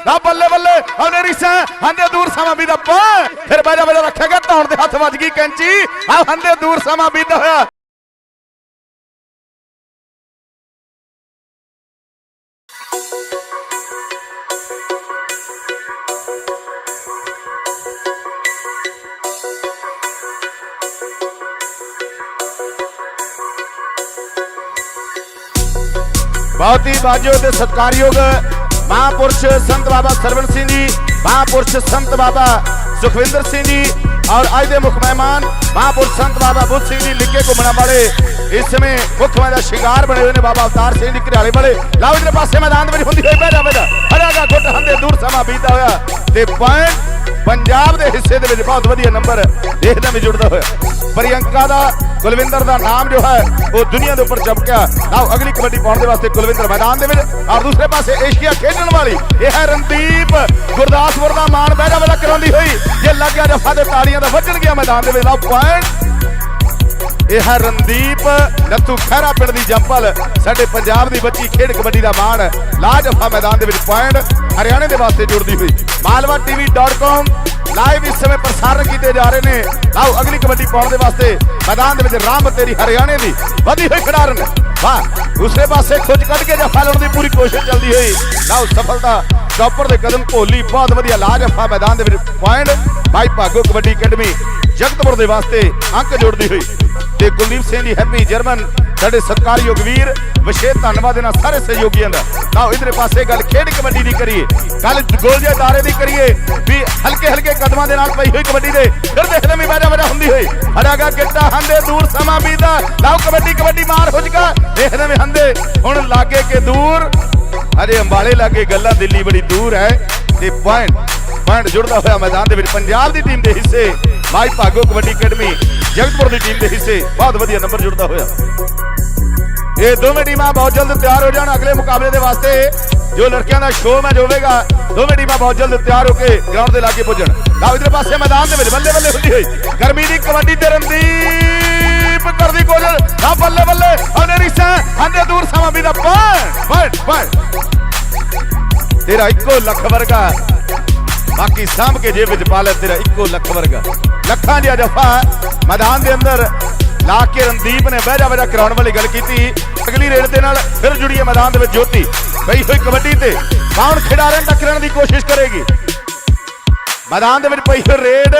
ਨਾ ਬੱਲੇ ਬੱਲੇ ਉਹਨੇ ਰਿਸਾ ਹੰਦੇ ਦੂਰ ਸਮਾਂ ਵੀ ਦਾ ਪਾ ਫਿਰ ਬਾਜਾ ਬਾਜਾ ਰੱਖਿਆ ਗਿਆ, ਧੌਣ ਦੇ ਹੱਥ ਵੱਜ ਗਈ ਕੈਂਚੀ। ਆ ਹੰਦੇ ਦੂਰ ਸਮਾਂ ਬੀਤਦਾ ਹੋਇਆ। ਬਹੁਤ ਹੀ ਬਾਜੋ ਤੇ ਸਤਕਾਰਯੋਗ ਮਹਾਪੁਰਸ਼ ਸੰਤ ਬਾਬਾ ਸਰਵਣ ਸਿੰਘ ਜੀ, ਮਹਾਪੁਰਸ਼ ਸੰਤ ਬਾਬਾ ਸੁਖਵਿੰਦਰ ਸਿੰਘ ਜੀ ਔਰ ਅੱਜ ਦੇ ਮੁੱਖ ਮਹਿਮਾਨ ਮਹਾਪੁਰਸ਼ ਸੰਤ ਬਾਬਾ ਬੁੱਧ ਸਿੰਘ ਜੀ ਲਿੱਕੇ ਘੁੰਮਣਾ ਵਾਲੇ। ਇਸ ਸਮੇਂ ਮੁੱਖ ਮਹਿਮਾਨ ਦਾ ਸ਼ਿੰਗਾਰ ਬਣੇ ਹੋਏ ਨੇ ਬਾਬਾ ਅਵਤਾਰ ਸਿੰਘ ਜੀ ਘਰਿਆਲੇ ਵਾਲੇ। ਲਾਓ ਇਧਰ ਪਾਸੇ ਮੈਦਾਨ ਦੇ ਵਿੱਚ ਹੁੰਦੀ ਹੋਈ ਬੈਠਾ ਬੈਠਾ ਹਰਿਆਗਾ ਗੁੱਟ ਹੰਦੇ ਦੂਰ ਸਮਾਂ ਬੀਤਦਾ ਹੋਇਆ। ਤੇ ਪੁਆਇੰਟ ਪੰਜਾਬ ਦੇ ਹਿੱਸੇ ਦੇ ਵਿੱਚ ਬਹੁਤ ਵਧੀਆ ਨੰਬਰ ਦੇਖਦਾ ਵੀ ਜੁੜਦਾ ਹੋਇਆ। ਪ੍ਰਿਯੰਕਾ ਦਾ ਕੁਲਵਿੰਦਰ ਦਾ ਨਾਮ ਜੋ ਹੈ, ਉਹ ਦੁਨੀਆ ਦੇ ਉੱਪਰ ਚਮਕਿਆ। ਆਓ, ਅਗਲੀ ਕਬੱਡੀ ਪਾਉਣ ਦੇ ਵਾਸਤੇ ਕੁਲਵਿੰਦਰ ਮੈਦਾਨ ਦੇ ਵਿੱਚ। ਔਰ ਦੂਸਰੇ ਪਾਸੇ ਏਸ਼ੀਆ ਖੇਡਣ ਵਾਲੀ, ਇਹ ਹੈ ਰਣਦੀਪ। ਗੁਰਦਾਸਪੁਰ ਦਾ ਮਾਣ ਬਹਿਰਾ ਵਾਲਾ ਕਰਾਉਂਦੀ ਹੋਈ। ਜੇ ਲੱਗਿਆ ਜਫਾ ਦੇ ਤਾੜੀਆਂ ਦਾ ਵੱਜਣ ਗਿਆ ਮੈਦਾਨ ਦੇ ਵਿੱਚ। ਲਓ ਪੁਆਇੰਟ ਇਹ ਹੈ ਰਣਦੀਪ, ਨੱਥੂ ਖਹਿਰਾ ਪਿੰਡ ਦੀ ਜੰਪਲ ਸਾਡੇ ਪੰਜਾਬ ਦੀ ਬੱਚੀ ਖੇਡ ਕਬੱਡੀ ਦਾ ਮਾਣ ਲਾਜਫਾ ਮੈਦਾਨ ਦੇ ਵਿੱਚ ਪੁਆਇੰਟ, ਹਰਿਆਣੇ ਦੇ ਵਾਸਤੇ ਜੁੜਦੀ ਹੋਈ। ਮਾਲਵਾ ਲਾਈਵ ਇਸ ਸਮੇਂ ਪ੍ਰਸਾਰਣ ਕੀਤੇ ਜਾ ਰਹੇ ਨੇ। ਆਓ ਅਗਲੀ ਕਬੱਡੀ ਪਾਉਣ ਦੇ ਵਾਸਤੇ ਮੈਦਾਨ ਦੇ ਵਿੱਚ ਰਾਮ ਤੇਰੀ ਹਰਿਆਣੇ ਦੀ ਵਧੀ ਹੋਈ ਖਿਡਾਰਨ। ਵਾਹ, ਦੂਸਰੇ ਪਾਸੇ ਖੁੱਜ ਕੱਢ ਕੇ ਜਫਾ ਲਾਉਣ ਦੀ ਪੂਰੀ ਕੋਸ਼ਿਸ਼ ਚੱਲਦੀ ਹੋਈ। ਲਓ, ਸਫਲਤਾ ਚੌਪਰ ਦੇ ਕਦਮ ਭੋਲੀ, ਬਹੁਤ ਵਧੀਆ ਲਾਜਫਾ ਮੈਦਾਨ ਦੇ ਵਿੱਚ ਪੁਆਇੰਟ। ਭਾਈ ਭਾਗੋ ਕਬੱਡੀ ਅਕੈਡਮੀ ਜਗਤਪੁਰ ਦੇ ਵਾਸਤੇ ਅੰਕ ਜੋੜਦੀ ਹੋਈ। ਤੇ ਕੁਲਦੀਪ ਸਿੰਘ ਜੀ, ਹੈਪੀ ਜਰਮਨ, ਸਾਡੇ ਸਤਿਕਾਰਯੋਗ ਵੀਰ, ਵਿਸ਼ੇਸ਼ ਧੰਨਵਾਦ ਇਹਨਾਂ ਸਾਰੇ ਸਹਿਯੋਗੀਆਂ ਦਾ। ਆਓ ਇਧਰੇ ਪਾਸੇ ਗੱਲ ਖੇਡ ਕਬੱਡੀ ਦੀ ਕਰੀਏ। ਗੱਲ ਗੋਲਜੇ ਦਾਰੇ ਦੀ ਕਰੀਏ, ਵੀ ਹਲਕੇ ਹਲਕੇ ਕਦਮਾਂ ਦੇ ਨਾਲ ਪਈ ਹੋਈ ਕਬੱਡੀ ਦੇ। ਫਿਰ ਦੇਖਦੇ ਵੀ ਵਾਜਾ ਵਾਜਾ ਹੁੰਦੀ ਹੋਈ। ਹੜਾਗਾ ਗਿੱਟਾ ਹੰਦੇ, ਦੂਰ ਸਮਾਂ ਬੀਦਾ ਲਾਓ, ਕਬੱਡੀ ਕਬੱਡੀ ਮਾਰ ਹੁਜਕਾ ਦੇਖਦੇ ਵੀ ਹੰਦੇ ਹੁਣ ਲਾਗੇ ਕੇ ਦੂਰ। ਅਰੇ ਅੰਬਾਲੇ ਲਾਗੇ ਗੱਲਾਂ, ਦਿੱਲੀ ਬੜੀ ਦੂਰ ਹੈ। ਤੇ ਪੁਆਇੰਟ ਪੁਆਇੰਟ ਜੁੜਦਾ ਹੋਇਆ ਮੈਦਾਨ ਦੇ ਵਿੱਚ ਪੰਜਾਬ ਦੀ ਟੀਮ ਦੇ ਹਿੱਸੇ। ਮਾਈ ਭਾਗੋ ਕਬੱਡੀ ਅਕੈਡਮੀ, ਜਗਤਪੁਰ ਦੀ ਟੀਮ ਦੇ ਹਿੱਸੇ, ਬਹੁਤ ਵਧੀਆ ਨੰਬਰ ਜੁੜਦਾ ਹੋਇਆ। ਇਹ ਦੋਵੇਂ ਟੀਮਾਂ ਬਹੁਤ ਜਲਦ ਤਿਆਰ ਹੋ ਜਾਣ ਅਗਲੇ ਮੁਕਾਬਲੇ ਦੇ ਵਾਸਤੇ। ਜੋ ਲੜਕਿਆਂ ਦਾ ਸ਼ੋਅ ਮੈਚ ਹੋਵੇਗਾ, ਦੋਵੇਂ ਟੀਮਾਂ ਬਹੁਤ ਜਲਦ ਤਿਆਰ ਹੋ ਕੇ ਗਰਾਊਂਡ ਦੇ ਲਾਗੇ ਪੁੱਜਣ। ਲਓ ਇਧਰ ਪਾਸੇ ਮੈਦਾਨ ਦੇ ਵਿੱਚ ਬੱਲੇ ਬੱਲੇ ਹੁੰਦੀ ਹੋਈ। ਗਰਮੀ ਦੀ ਕਬੱਡੀ ਤੇ ਰਣਦੀਪ ਕਰਦੀ ਕੋਸ਼ਿਸ਼ ਆ ਬੱਲੇ ਬੱਲੇ ਉਹਨੇ ਰਿਸਾ ਹੰਦੇ ਦੂਰ ਸਮਾਂ ਵੀ ਦਾ ਪੁਆਇੰਟ ਪੁਆਇੰਟ ਪੁਆਇੰਟ ਤੇਰਾ ਇੱਕੋ ਲੱਖ ਵਰਗਾ ਬਾਕੀ ਸਾਂਭ ਕੇ ਜੇਬ ਵਿੱਚ ਪਾ ਲੈ ਤੇਰਾ ਇੱਕੋ ਲੱਖ ਵਰਗਾ। ਲੱਖਾਂ ਦੀ ਜਫਾ ਮੈਦਾਨ ਦੇ ਅੰਦਰ ਲਾ ਕੇ ਰਣਦੀਪ ਨੇ ਬਹਿ ਜਾ ਬਹਿਜਾ ਕਰਾਉਣ ਵਾਲੀ ਗੱਲ ਕੀਤੀ। ਅਗਲੀ ਰੇਡ ਦੇ ਨਾਲ ਫਿਰ ਜੁੜੀ ਹੈ ਮੈਦਾਨ ਦੇ ਵਿੱਚ ਜੋਤੀ। ਪਈ ਹੋਈ ਕਬੱਡੀ ਤੇ ਕੌਣ ਖਿਡਾਰਨ ਟੱਕਰਨ ਦੀ ਕੋਸ਼ਿਸ਼ ਕਰੇਗੀ? ਮੈਦਾਨ ਦੇ ਵਿੱਚ ਪਈ ਹੋਈ ਰੇਡ।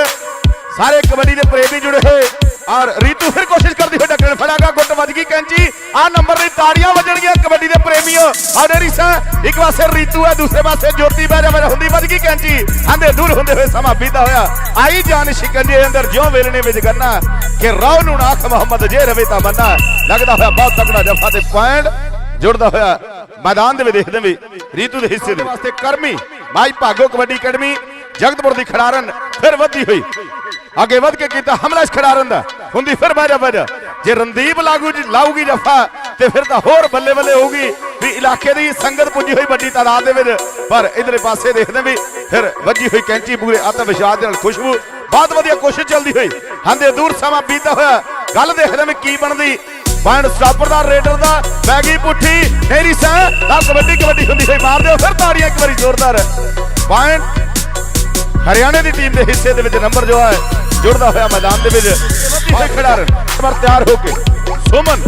ਸਾਰੇ ਕਬੱਡੀ ਦੇ ਪ੍ਰੇਮੀ ਜੁੜੇ ਹੋਏ। ਔਰ ਰੀਤੂ ਫਿਰ ਕੋਸ਼ਿਸ਼ ਕਰਦੀ ਹੋਈ ਟੱਕਰਨ ਫੜਾਗਾ ਗੁੱਟ ਵੱਜ ਗਈ ਕੈਂਚੀ। ਆ ਨੰਬਰ ਦੀ ਤਾੜੀਆਂ ਵੱਜਣਗੀਆਂ, ਕਬੱਡੀ ਦੇ ਪ੍ਰੇਮੀਓ। ਔਰ ਰਿਸਾ ਇੱਕ ਪਾਸੇ ਰੀਤੂ ਹੈ, ਦੂਸਰੇ ਪਾਸੇ ਜੋਤੀ ਬਹਿਰਾ ਬਹਿਰਾ ਹੁੰਦੀ ਵੱਜ ਗਈ ਕੈਂਚੀ। ਆਂਦੇ ਦੂਰ ਹੁੰਦੇ ਹੋਏ ਸਮਾਂ ਬੀਤਾ ਹੋਇਆ। ਆਈ ਜਾਨ ਸ਼ਿਕੰਜੇ ਅੰਦਰ, ਜਿਉਂ ਵੇਲਣੇ ਵਿੱਚ ਗੰਨਾ। ਕਿ ਰੌ ਨੂੰ ਨਾਖ ਮੁਹੰਮਦ ਜੇ ਰਵੇ ਤਾਂ ਮੰਨਾ ਲੱਗਦਾ ਹੋਇਆ ਬਹੁਤ ਤਕੜਾ ਜਫਾ ਤੇ ਪੁਆਇੰਟ ਜੁੜਦਾ ਹੋਇਆ। ਮੈਦਾਨ ਦੇ ਵਿੱਚ ਦੇਖਦੇ ਵੀ ਰੀਤੂ ਦੇ ਹਿੱਸੇ ਦੇ ਵਾਸਤੇ ਕਰਮੀ, ਮਾਈ ਭਾਗੋ ਕਬੱਡੀ ਅਕੈਡਮੀ, ਜਗਤਪੁਰ ਦੀ ਖਿਡਾਰਨ ਫਿਰ ਵਧੀ ਹੋਈ। ਅੱਗੇ ਵਧ ਕੇ ਕੀਤਾ ਹਮਲਾ ਇਸ ਖਿਡਾਰਨ ਦਾ। ਹੁੰਦੀ ਫਿਰ ਬਾਜਾ ਬਾਜਾ। ਜੇ ਰਣਦੀਪ ਲਾਗੂ ਜੀ ਲਾਊਗੀ ਜਫਾ, ਤੇ ਫਿਰ ਤਾਂ ਹੋਰ ਬੱਲੇ ਬੱਲੇ ਹੋਊਗੀ ਵੀ ਇਲਾਕੇ ਦੀ ਸੰਗਤ ਪੁੱਜੀ ਹੋਈ ਵੱਡੀ ਤਾਦਾਦ ਦੇ ਵਿੱਚ। ਪਰ ਇਧਰੇ ਪਾਸੇ ਦੇਖਦੇ ਵੀ ਫਿਰ ਵੱਜੀ ਹੋਈ ਕੈਂਚੀ ਪੂਰੇ ਆਤਮ ਵਿਸ਼ਵਾਸ ਦੇ ਨਾਲ ਖੁਸ਼ਬੂ। ਬਹੁਤ ਵਧੀਆ ਕੋਸ਼ਿਸ਼ ਚੱਲਦੀ ਹੋਈ। ਹੰਦੇ ਦੂਰ ਸਮਾਂ ਬੀਤਾ ਹੋਇਆ। ਗੱਲ ਦੇਖਦੇ ਵੀ ਕੀ ਬਣਦੀ। ਪੁਆਇੰਟ ਸਟਾਪਰ ਦਾ, ਰੇਡਰ ਦਾ ਪੈ ਪੁੱਠੀ, ਮੇਰੀ ਸਾਂ ਦਾ ਕਬੱਡੀ ਕਬੱਡੀ ਹੁੰਦੀ ਹੋਈ ਮਾਰ ਦਿਓ। ਫਿਰ ਤਾੜੀਆਂ ਇੱਕ ਵਾਰੀ ਜ਼ੋਰਦਾਰ। ਪੁਆਇੰਟ ਹਰਿਆਣੇ ਦੀ ਟੀਮ ਦੇ ਹਿੱਸੇ ਦੇ ਵਿੱਚ ਨੰਬਰ ਜੋ ਹੈ ਜੁੜਦਾ ਹੋਇਆ ਮੈਦਾਨ ਦੇ ਵਿੱਚ। ਬਹੁਤ ਖਿਡਾਰਨ ਪਰ ਤਿਆਰ ਹੋ ਕੇ ਸੁਮਨ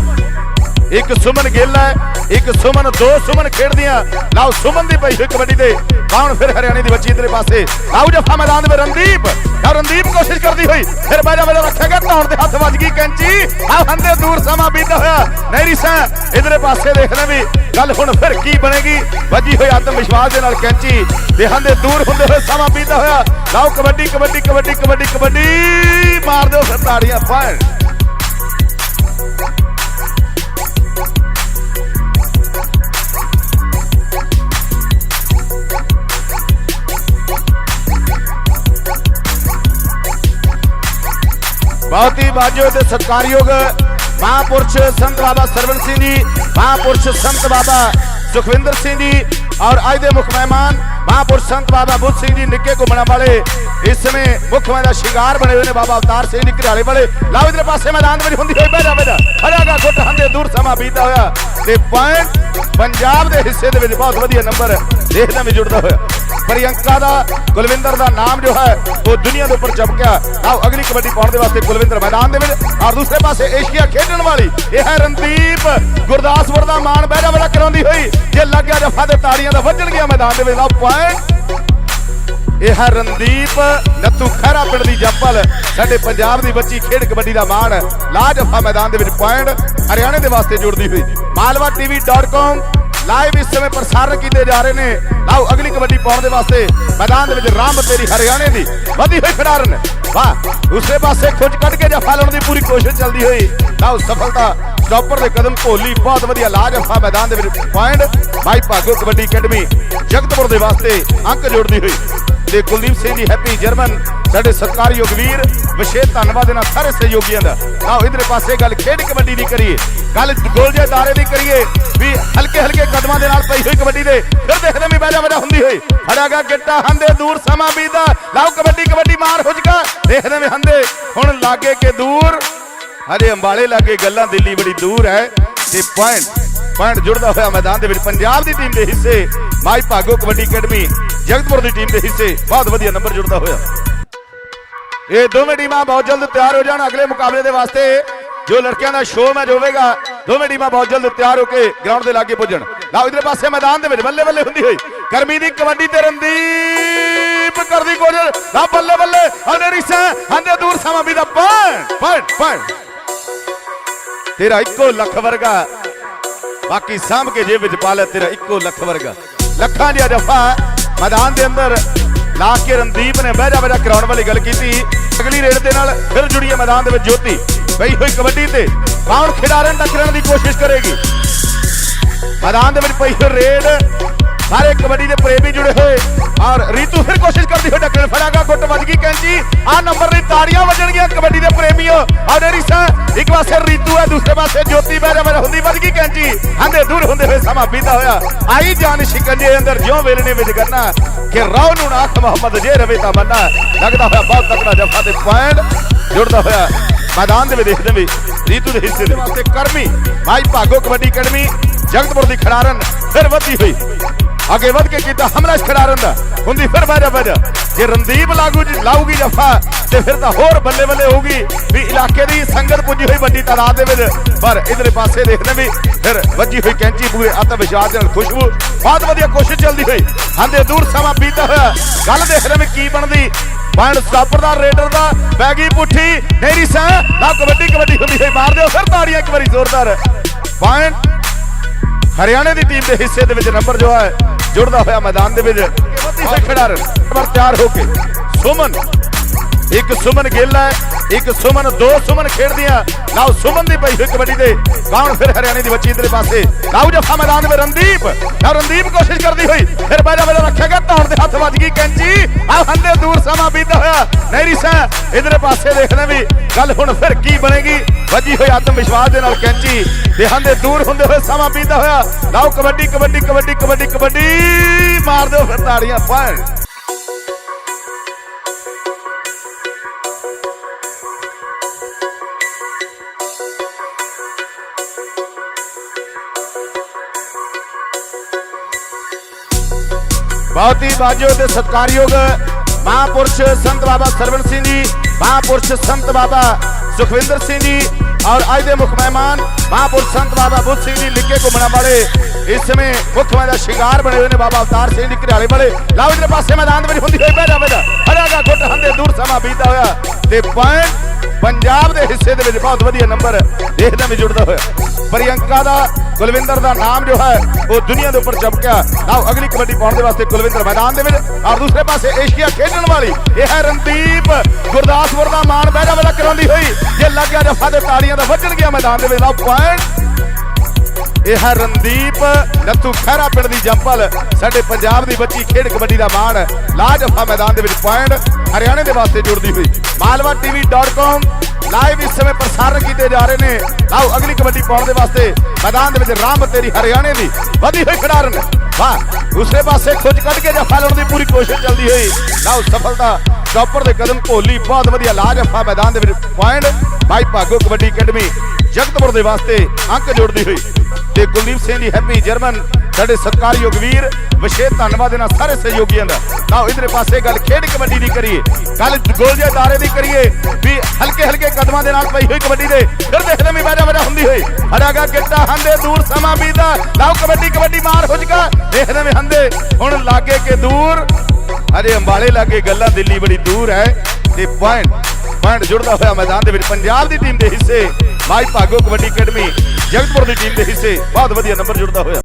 ਇੱਕ ਸੁਮਨ ਗਿੱਲ ਹੈ, ਇੱਕ ਸੁਮਨ, ਦੋ ਸੁਮਨ ਖੇਡਦੀਆਂ। ਲਓ ਸੁਮਨ ਦੀ ਪਈ ਹੋਈ ਕਬੱਡੀ ਤੇ। ਕੌਣ ਫਿਰ ਹਰਿਆਣੇ ਦੀ ਬੱਚੀ ਇਧਰੇ ਪਾਸੇ? ਲਓ ਜਫਾ ਮੈਦਾਨ ਦੇ ਵਿੱਚ ਰਣਦੀਪ। ਲਓ ਰਣਦੀਪ ਕੋਸ਼ਿਸ਼ ਕਰਦੀ ਹੋਈ। ਫਿਰ ਬਾਜਾ ਬਾਜਾ ਰੱਖਿਆ ਗਿਆ, ਧੌਣ ਦੇ ਹੱਥ ਵੱਜ ਗਈ ਕੈਂਚੀ। ਆ ਹੰਦੇ ਦੂਰ ਸਮਾਂ ਬੀਤਾ ਹੋਇਆ। ਨਹਿਰੀ ਸਾਂ ਇਧਰੇ ਪਾਸੇ ਦੇਖਦੇ ਵੀ ਗੱਲ ਹੁਣ ਫਿਰ ਕੀ ਬਣੇਗੀ। ਵੱਜੀ ਹੋਈ ਆਤਮ ਵਿਸ਼ਵਾਸ ਦੇ ਨਾਲ ਕੈਂਚੀ ਤੇ ਹੰਦੇ ਦੂਰ ਹੁੰਦੇ ਹੋਏ ਸਮਾਂ ਬੀਤਾ ਹੋਇਆ। ਲਓ ਕਬੱਡੀ ਕਬੱਡੀ ਕਬੱਡੀ ਕਬੱਡੀ ਕਬੱਡੀ। ਮਾਰ ਦਿਓ ਫਿਰ ਤਾੜੀਆਂ ਫਾਇਰ ਬਹੁਤ ਹੀ ਬਾਜੋ ਤੇ ਸਤਕਾਰਯੋਗ ਮਹਾਪੁਰਸ਼ ਸੰਤ ਬਾਬਾ ਸਰਵਣ ਸਿੰਘ ਜੀ, ਮਹਾਪੁਰਸ਼ ਸੰਤ ਬਾਬਾ ਸੁਖਵਿੰਦਰ ਸਿੰਘ ਜੀ ਔਰ ਅੱਜ ਦੇ ਮੁੱਖ ਮਹਿਮਾਨ ਮਹਾਂਪੁਰਸ਼ ਸੰਤ ਬਾਬਾ ਬੁੱਧ ਸਿੰਘ ਜੀ ਨਿੱਕੇ ਘੁੰਮਣ ਵਾਲੇ, ਇਸ ਸਮੇਂ ਮੁੱਖ ਮੈਂ ਦਾ ਸ਼ਿੰਗਾਰ ਬਣੇ ਹੋਏ ਨੇ ਬਾਬਾ ਅਵਤਾਰ ਸਿੰਘ ਜੀ ਘਰਾਲੇ ਵਾਲੇ। ਲਾਓ ਇਧਰ ਪਾਸੇ ਮੈਦਾਨ ਵਿੱਚ ਹੁੰਦੀ ਹੋਈ ਬੈਠਾ ਬੈਠਾ ਹਰਿਆਗਾ ਗੁੱਟ ਹੰਦੇ ਦੂਰ ਸਮਾਂ ਬੀਤਾ ਹੋਇਆ। ਤੇ ਪੁਆਇੰਟ ਪੰਜਾਬ ਦੇ ਹਿੱਸੇ ਦੇ ਵਿੱਚ ਬਹੁਤ ਵਧੀਆ ਨੰਬਰ ਦੇਖਦਾ ਵੀ ਜੁੜਦਾ ਹੋਇਆ। ਪ੍ਰਿਯੰਕਾ ਦਾ, ਕੁਲਵਿੰਦਰ ਦਾ ਨਾਮ ਜੋ ਹੈ, ਉਹ ਦੁਨੀਆ ਦੇ ਉੱਪਰ ਚਮਕਿਆ। ਆਓ ਅਗਲੀ ਕਬੱਡੀ ਪਾਉਣ ਦੇ ਵਾਸਤੇ ਕੁਲਵਿੰਦਰ ਮੈਦਾਨ ਦੇ ਵਿੱਚ ਔਰ ਦੂਸਰੇ ਪਾਸੇ ਏਸ਼ੀਆ ਖੇਡਣ ਵਾਲੀ, ਇਹ ਹੈ ਰਣਦੀਪ। ਗੁਰਦਾਸਪੁਰ ਦਾ ਮਾਣ ਬਹਿਰਾ ਬੜਾ ਕਰਾਉਂਦੀ ਹੋਈ। ਜੇ ਲੱਗਿਆ ਜਫਾ ਤੇ ਤਾੜੀਆਂ ਦਾ ਵੱਜਣ ਗਿਆ ਮੈਦਾਨ ਦੇ ਵਿੱਚ। ਆਓ ਪੁਆਇੰਟ ਇਹ ਹੈ ਰਣਦੀਪ ਨੱਤੂ ਖਹਿਰਾ ਪਿੰਡ ਦੀ ਜੱਪਲ ਸਾਡੇ ਪੰਜਾਬ ਦੀ ਬੱਚੀ ਖੇਡ ਕਬੱਡੀ ਦਾ ਮਾਣ ਲਾਜਫਾ ਮੈਦਾਨ ਦੇ ਵਿੱਚ ਪੁਆਇੰਟ ਹਰਿਆਣੇ ਦੇ ਵਾਸਤੇ ਜੁੜਦੀ ਹੋਈ। malwa.tv.com ਲਾਈਵ ਇਸ ਸਮੇਂ ਪ੍ਰਸਾਰਣ ਕੀਤੇ ਜਾ ਰਹੇ ਨੇ। ਲਾਓ, ਅਗਲੀ ਕਬੱਡੀ ਪਾਉਣ ਦੇ ਵਾਸਤੇ ਮੈਦਾਨ ਦੇ ਵਿੱਚ ਰਾਮ ਤੇਰੀ ਹਰਿਆਣੇ ਦੀ ਵਧੀ ਹੋਈ ਖਿਡਾਰਨ। ਵਾਹ, ਦੂਸਰੇ ਪਾਸੇ ਖੁੱਜ ਕੱਢ ਕੇ ਜਫਾ ਲਾਉਣ ਦੀ ਪੂਰੀ ਕੋਸ਼ਿਸ਼ ਚੱਲਦੀ ਹੋਈ। ਲਾਓ, ਸਫਲਤਾ ਸਟਾਪਰ ਦੇ ਕਦਮ ਭੋਲੀ ਬਹੁਤ ਵਧੀਆ ਲਾਜਫਾ ਮੈਦਾਨ ਦੇ ਵਿੱਚ ਪੁਆਇੰਟ ਬਾਈ ਭਾਗੋ ਕਬੱਡੀ ਅਕੈਡਮੀ, ਜਗਤਪੁਰ ਦੇ ਵਾਸਤੇ ਅੰਕ ਜੋੜਦੀ ਹੋਈ। ਤੇ ਕੁਲਦੀਪ ਸਿੰਘ ਜੀ ਹੈਪੀ ਜਰਮਨ ਸਾਡੇ ਸਤਿਕਾਰਯੋਗ ਵੀਰ, ਵਿਸ਼ੇਸ਼ ਧੰਨਵਾਦ ਇਹਨਾਂ ਸਾਰੇ ਸਹਿਯੋਗੀਆਂ ਦਾ। ਆਓ ਇਧਰੇ ਪਾਸੇ ਗੱਲ ਖੇਡ ਕਬੱਡੀ ਦੀ ਕਰੀਏ। ਗੱਲ ਗੋਲਜੇ ਦਾਰੇ ਦੀ ਕਰੀਏ, ਵੀ ਹਲਕੇ ਹਲਕੇ ਕਦਮਾਂ ਦੇ ਨਾਲ ਪਈ ਹੋਈ ਕਬੱਡੀ ਦੇ। ਫਿਰ ਦੇਖਦੇ ਵੀ ਬੈਜਾ ਬੈਜਾ ਹੁੰਦੀ ਹੋਈ। ਫੜਾਗਾ ਗਿੱਟਾ ਹੰਦੇ, ਦੂਰ ਸਮਾਂ ਬੀਦਾ ਲਾਓ ਕਬੱਡੀ ਕਬੱਡੀ ਮਾਰ ਹੁਜਕਾ। ਦੇਖਦੇ ਵੀ ਹੰਦੇ ਹੁਣ ਲਾਗੇ ਕੇ ਦੂਰ। ਹਰੇ ਅੰਬਾਲੇ ਲਾਗੇ ਗੱਲਾਂ ਦਿੱਲੀ ਬੜੀ ਦੂਰ ਹੈ ਤੇ ਪੁਆਇੰਟ ਪੁਆਇੰਟ ਜੁੜਦਾ ਹੋਇਆ ਮੈਦਾਨ ਦੇ ਵਿੱਚ ਪੰਜਾਬ ਦੀ ਟੀਮ ਦੇ ਹਿੱਸੇ, ਮਾਈ ਭਾਗੋ ਕਬੱਡੀ ਅਕੈਡਮੀ, ਜਗਤਪੁਰ ਦੀ ਟੀਮ ਦੇ ਹਿੱਸੇ, ਬਹੁਤ ਵਧੀਆ ਨੰਬਰ ਜੁੜਦਾ ਹੋਇਆ। ਇਹ ਦੋਵੇਂ ਟੀਮਾਂ ਬਹੁਤ ਜਲਦ ਤਿਆਰ ਹੋ ਜਾਣ ਅਗਲੇ ਮੁਕਾਬਲੇ ਦੇ ਵਾਸਤੇ। ਜੋ ਲੜਕਿਆਂ ਦਾ ਸ਼ੋਅ ਮੈਚ ਹੋਵੇਗਾ, ਦੋਵੇਂ ਟੀਮਾਂ ਬਹੁਤ ਜਲਦ ਤਿਆਰ ਹੋ ਕੇ ਗਰਾਊਂਡ ਦੇ ਲਾਗੇ ਪੁੱਜਣ। ਲਓ ਇਧਰ ਪਾਸੇ ਮੈਦਾਨ ਦੇ ਵਿੱਚ ਬੱਲੇ ਬੱਲੇ ਹੁੰਦੀ ਹੋਈ, ਗਰਮੀ ਦੀ ਕਬੱਡੀ ਤੇ ਰਣਦੀਪ ਕਰਦੀ ਕੋਸ਼ਿਸ਼। ਨਾ ਬੱਲੇ ਬੱਲੇ ਹਨੇ ਰਿਸਾ ਹੰਦੇ ਦੂਰ ਸਮਾਂ ਵੀ ਦਾ ਪੁਆਇੰਟ ਪੁਆਇੰਟ ਪੁਆਇੰਟ। ਤੇਰਾ ਇੱਕੋ ਲੱਖ ਵਰਗਾ। ਬਾਕੀ ਸਾਂਭ ਕੇ ਜੇਬ ਵਿੱਚ ਪਾ ਲੈ ਤੇਰਾ ਇੱਕੋ ਲੱਖ ਵਰਗਾ। ਲੱਖਾਂ ਦੀ ਜਫਾ ਮੈਦਾਨ ਦੇ ਅੰਦਰ ਲਾ ਕੇ ਰਣਦੀਪ ਨੇ ਬਹਿਜਾ ਬਹਿਜਾ ਕਰਾਉਣ ਵਾਲੀ ਗੱਲ ਕੀਤੀ। ਅਗਲੀ ਰੇਡ ਦੇ ਨਾਲ ਫਿਰ ਜੁੜੀ ਮੈਦਾਨ ਦੇ ਵਿੱਚ ਜੋਤੀ। ਪਈ ਹੋਈ ਕਬੱਡੀ ਤੇ ਕੌਣ ਖਿਡਾਰਨ ਟੱਕਰਨ ਦੀ ਕੋਸ਼ਿਸ਼ ਕਰੇਗੀ। ਮੈਦਾਨ ਦੇ ਵਿੱਚ ਪਈ ਹੋਈ ਰੇਡ ਔਰ ਰੀਤੂ ਫਿਰ ਕੋਸ਼ਿਸ਼ ਕਰਦੀ ਹੋਈ ਟੱਕਰਨ ਫੜਾਗਾ ਗੁੱਟ ਵੱਜ ਗਈ ਕੈਂਚੀ। ਆ ਨੰਬਰ ਦੀ ਤਾੜੀਆਂ ਵੱਜਣਗੀਆਂ, ਕਬੱਡੀ ਦੇ ਪ੍ਰੇਮੀਓ। ਔਰ ਰਿਸਾ ਇੱਕ ਪਾਸੇ ਰੀਤੂ ਹੈ, ਦੂਸਰੇ ਪਾਸੇ ਜੋਤੀ ਬੈਰੇ ਬੈਰੇ ਹੁੰਦੀ ਵੱਜ ਗਈ ਕੈਂਚੀ। ਹੰਦੇ ਦੂਰ ਹੁੰਦੇ ਹੋਏ ਸਮਾਂ ਬੀਤਾ ਹੋਇਆ। ਆਈ ਜਾਨ ਸ਼ਿਕੰਜੇ ਅੰਦਰ ਜਿਉਂ ਵੇਲਣੇ ਵਿੱਚ ਕਰਨਾ। ਕਿ ਰੌ ਨੂੰ ਨਾਖ ਮੁਹੰਮਦ ਜੇ ਰਵੇ ਤਾਂ ਮੰਨਾ ਲੱਗਦਾ ਹੋਇਆ ਬਹੁਤ ਤਕੜਾ ਜਫਾ ਤੇ ਪੁਆਇੰਟ ਜੁੜਦਾ ਹੋਇਆ। ਮੈਦਾਨ ਦੇ ਵਿੱਚ ਦੇਖਦੇ ਵੀ ਰੀਤੂ ਦੇ ਹਿੱਸੇ ਦੇ ਵਾਸਤੇ ਕਰਮੀ। ਮਾਈ ਭਾਗੋ ਕਬੱਡੀ ਅਕੈਡਮੀ, ਜਗਤਪੁਰ ਦੀ ਖਿਡਾਰਨ ਫਿਰ ਵਧੀ ਹੋਈ। ਅੱਗੇ ਵੱਧ ਕੇ ਕੀਤਾ, ਹਮਲਾ ਇਸ ਦਾ। ਹੁੰਦੀ ਫਿਰ ਬਾਜਾ ਬਾਜਾ ਜੇ ਰਣਦੀਪ ਲਾਗੂ ਜੀ ਲਾਊਗੀ ਜਫਾ, ਤੇ ਫਿਰ ਤਾਂ ਹੋਰ ਬੱਲੇ ਬੱਲੇ ਹੋਊਗੀ ਵੀ ਇਲਾਕੇ ਦੀ ਸੰਗਤ ਪੁੱਜੀ ਹੋਈ ਵੱਡੀ ਤਾਦਾਦ ਦੇ ਵਿੱਚ। ਪਰ ਇਧਰੇ ਪਾਸੇ ਦੇਖਦੇ ਵੀ ਫਿਰ ਵੱਜੀ ਹੋਈ ਕੈਂਚੀ, ਪੂਰੇ ਆਤਮ ਵਿਸ਼ਵਾਸ ਨਾਲ ਖੁਸ਼ਬੂ। ਬਹੁਤ ਵਧੀਆ ਕੋਸ਼ਿਸ਼ ਚੱਲਦੀ ਹੋਈ। ਹੰਦੇ ਦੂਰ ਸਮਾਂ ਬੀਤਾ ਹੋਇਆ। ਗੱਲ ਦੇਖਦੇ ਵੀ ਕੀ ਬਣਦੀ। ਪੁਆਇੰਟ ਸਟਾਪਰ ਦਾ, ਰੇਡਰ ਦਾ, ਬੈਗੀ ਪੁੱਠੀ, ਨੇਰੀ ਸਾ ਨਾ ਕਬੱਡੀ ਕਬੱਡੀ ਹੁੰਦੀ ਹੋਈ ਮਾਰ ਦਿਓ। ਫਿਰ ਤਾੜੀਆਂ ਇੱਕ ਵਾਰੀ ਜ਼ੋਰਦਾਰ। ਪੁਆਇੰਟ ਹਰਿਆਣੇ ਦੀ ਟੀਮ ਦੇ ਹਿੱਸੇ ਦੇ ਵਿੱਚ ਨੰਬਰ ਜੋ ਹੈ ਜੁੜਦਾ ਹੋਇਆ ਮੈਦਾਨ ਦੇ ਵਿੱਚ। ਵੱਡੀ ਸੇ ਖਿਡਾਰਨ ਨੰਬਰ ਤਿਆਰ ਹੋ ਕੇ ਸੁਮਨ ਇੱਕ ਸੁਮਨ ਗਿੱਲ ਹੈ, ਇੱਕ ਸੁਮਨ, ਦੋ ਸੁਮਨ ਖੇਡਦੀਆਂ। ਲਾਓ ਸੁਮਨ ਦੀ ਪਈ ਹੋਈ ਕਬੱਡੀ ਤੇ। ਕੌਣ ਫਿਰ ਹਰਿਆਣੇ ਦੀ ਬੱਚੀ ਇਧਰੇ ਪਾਸੇ? ਲਾਓ ਜਫਾ ਮੈਦਾਨ ਵਿੱਚ ਰਣਦੀਪ। ਨਾ ਰਣਦੀਪ ਕੋਸ਼ਿਸ਼ ਕਰਦੀ ਹੋਈ। ਫਿਰ ਬਾਜਾ ਬਾਜਾ ਰੱਖਿਆ ਗਿਆ, ਧੌਣ ਦੇ ਹੱਥ ਵੱਜ ਗਈ ਕੈਂਚੀ ਆ ਹੰਦੇ ਦੂਰ ਸਮਾਂ ਬੀਤਾ ਹੋਇਆ। ਨਹਿਰੀ ਸਾ ਇਧਰੇ ਪਾਸੇ ਦੇਖਦੇ ਵੀ ਗੱਲ ਹੁਣ ਫਿਰ ਕੀ ਬਣੇਗੀ। ਵੱਜੀ ਹੋਈ ਆਤਮ ਵਿਸ਼ਵਾਸ ਦੇ ਨਾਲ ਕੈਂਚੀ ਤੇ ਹੰਦੇ ਦੂਰ ਹੁੰਦੇ ਹੋਏ ਸਮਾਂ ਬੀਤਾ ਹੋਇਆ। ਲਾਓ ਕਬੱਡੀ ਕਬੱਡੀ ਕਬੱਡੀ ਕਬੱਡੀ ਕਬੱਡੀ। ਮਾਰ ਦਿਓ ਫਿਰ ਤਾੜੀਆਂ ਪੁਆਇੰਟ ਬਹੁਤ ਹੀ ਬਾਜੋ ਤੇ ਸਤਿਕਾਰਯੋਗ ਮਹਾਪੁਰਸ਼ ਸੰਤ ਬਾਬਾ ਸਰਵਣ ਸਿੰਘ ਜੀ, ਮਹਾਪੁਰਸ਼ ਸੰਤ ਬਾਬਾ ਸੁਖਵਿੰਦਰ ਸਿੰਘ ਜੀ ਔਰ ਅੱਜ ਦੇ ਮੁੱਖ ਮਹਿਮਾਨ ਮਹਾਪੁਰਸ਼ ਸੰਤ ਬਾਬਾ ਬੁੱਧ ਸਿੰਘ ਜੀ ਲਿੱਕੇ ਘੁੰਮਣਾ ਵਾਲੇ। ਇਸ ਸਮੇਂ ਮੁੱਖ ਮਹਿਮਾਨ ਦਾ ਸ਼ਿੰਗਾਰ ਬਣੇ ਹੋਏ ਨੇ ਬਾਬਾ ਅਵਤਾਰ ਸਿੰਘ ਜੀ ਘਰਿਆਲੇ ਵਾਲੇ। ਲਾਓ ਇਧਰ ਪਾਸੇ ਮੈਦਾਨ ਦੇ ਵਿੱਚ ਹੁੰਦੀ ਹੋਈ ਬੈਠਾ ਬੈਠਾ ਹਰਿਆਗਾ ਗੁੱਟ ਹੰਦੇ ਦੂਰ ਸਮਾਂ ਬੀਤਾ ਹੋਇਆ ਤੇ ਪੁਆਇੰਟ ਪੰਜਾਬ ਦੇ ਹਿੱਸੇ ਦੇ ਵਿੱਚ ਬਹੁਤ ਵਧੀਆ ਨੰਬਰ ਦੇਖਦੇ ਵੀ ਜੁੜਦਾ ਹੋਇਆ। ਪ੍ਰਿਯੰਕਾ ਦਾ, ਕੁਲਵਿੰਦਰ ਦਾ ਨਾਮ ਜੋ ਹੈ, ਉਹ ਦੁਨੀਆ ਦੇ ਉੱਪਰ ਚਮਕਿਆ। ਆਓ, ਅਗਲੀ ਕਬੱਡੀ ਪਾਉਣ ਦੇ ਵਾਸਤੇ ਕੁਲਵਿੰਦਰ ਮੈਦਾਨ ਦੇ ਵਿੱਚ। ਔਰ ਦੂਸਰੇ ਪਾਸੇ ਏਸ਼ੀਆ ਖੇਡਣ ਵਾਲੀ ਇਹ ਹੈ ਰਣਦੀਪ। ਗੁਰਦਾਸਪੁਰ ਦਾ ਮਾਣ ਬਹਿਜਾ ਬਹਿਜਾ ਕਰਾਉਂਦੀ ਹੋਈ, ਜੇ ਲੱਗਿਆ ਜਫਾ ਦੇ ਤਾੜੀਆਂ ਦਾ ਵੱਜਣ ਗਿਆ ਮੈਦਾਨ ਦੇ ਵਿੱਚ। ਆਓ ਪੁਆਇੰਟ ਇਹ ਹੈ ਰਣਦੀਪ, ਨੱਥੂ ਖਹਿਰਾ ਪਿੰਡ ਦੀ ਜੰਪਲ ਸਾਡੇ ਪੰਜਾਬ ਦੀ ਬੱਚੀ ਖੇਡ ਕਬੱਡੀ ਦਾ ਮਾਣ। ਲਾਜਫਾ ਮੈਦਾਨ ਦੇ ਵਿੱਚ ਪੁਆਇੰਟ। ਹਰਿਆਣੇ ਦੇ ਵਾਸਤੇ ਜੁੜਦੀ ਹੋਈ। malwa.tv.com ਲਾਈਵ ਇਸ ਸਮੇਂ ਪ੍ਰਸਾਰਣ ਕੀਤੇ ਜਾ ਰਹੇ ਨੇ। ਲਓ, ਅਗਲੀ ਕਬੱਡੀ ਪਾਉਣ ਦੇ ਵਾਸਤੇ ਮੈਦਾਨ ਦੇ ਵਿੱਚ ਰਾਮ ਤੇਰੀ ਹਰਿਆਣੇ ਦੀ ਵਧੀ ਹੋਈ ਖਿਡਾਰਨ। ਵਾਹ, ਦੂਸਰੇ ਪਾਸੇ ਖੁੱਜ ਕੱਢ ਕੇ ਜਫਾ ਲਾਉਣ ਦੀ ਪੂਰੀ ਕੋਸ਼ਿਸ਼ ਚੱਲਦੀ ਹੋਈ। ਲਓ, ਸਫਲਤਾ ਚੌਪਰ ਦੇ ਕਦਮ ਭੋਲੀ, ਬਹੁਤ ਵਧੀਆ ਲਾਜਫਾ ਮੈਦਾਨ ਦੇ ਵਿੱਚ ਪੁਆਇੰਟ। ਬਾਈ ਭਾਗੋ ਕਬੱਡੀ ਅਕੈਡਮੀ ਜਗਤਪੁਰ ਦੇ ਵਾਸਤੇ ਅੰਕ ਜੋੜਦੀ ਹੋਈ। ਤੇ ਕੁਲਦੀਪ ਸਿੰਘ ਜੀ ਹੈਪੀ ਜਰਮਨ, ਸਾਡੇ ਸਤਿਕਾਰਯੋਗ ਵੀਰ, ਵਿਸ਼ੇਸ਼ ਧੰਨਵਾਦ ਇਹਨਾਂ ਸਾਰੇ ਸਹਿਯੋਗੀਆਂ ਦਾ। ਤਾਂ ਇਧਰੇ ਪਾਸੇ ਗੱਲ ਖੇਡ ਕਬੱਡੀ ਦੀ ਕਰੀਏ। ਕੱਲ ਗੋਲ ਦਾਰੇ ਦੀ ਕਰੀਏ, ਵੀ ਹਲਕੇ ਹਲਕੇ ਕਦਮਾਂ ਦੇ ਨਾਲ ਪਈ ਹੋਈ ਕਬੱਡੀ ਦੇ ਫਿਰ ਦੇਖਦੇ ਵੀ ਵਾਜਾ ਵਾਜਾ ਹੁੰਦੀ ਹੋਈ। ਹਰਾਗਾ ਗਿੱਟਾ ਹੰਦੇ, ਦੂਰ ਸਮਾਂ ਬੀਦਾ ਲਾਓ ਕਬੱਡੀ ਕਬੱਡੀ ਮਾਰ ਹੁਜਕਾ ਦੇਖਦੇ ਵੀ ਹੰਦੇ, ਹੁਣ ਲਾਗੇ ਕੇ ਦੂਰ। ਅਰੇ ਅੰਬਾਲੇ ਲਾਗੇ ਗੱਲਾਂ, ਦਿੱਲੀ ਬੜੀ ਦੂਰ ਹੈ। ਤੇ ਪੁਆਇੰਟ ਪੁਆਇੰਟ ਜੁੜਦਾ ਹੋਇਆ ਮੈਦਾਨ ਦੇ ਵਿੱਚ ਪੰਜਾਬ ਦੀ ਟੀਮ ਦੇ ਹਿੱਸੇ, ਮਾਈ ਭਾਗੋ ਕਬੱਡੀ ਅਕੈਡਮੀ, ਜਗਤਪੁਰ ਦੀ ਟੀਮ ਦੇ ਹਿੱਸੇ, ਬਹੁਤ ਵਧੀਆ ਨੰਬਰ ਜੁੜਦਾ ਹੋਇਆ।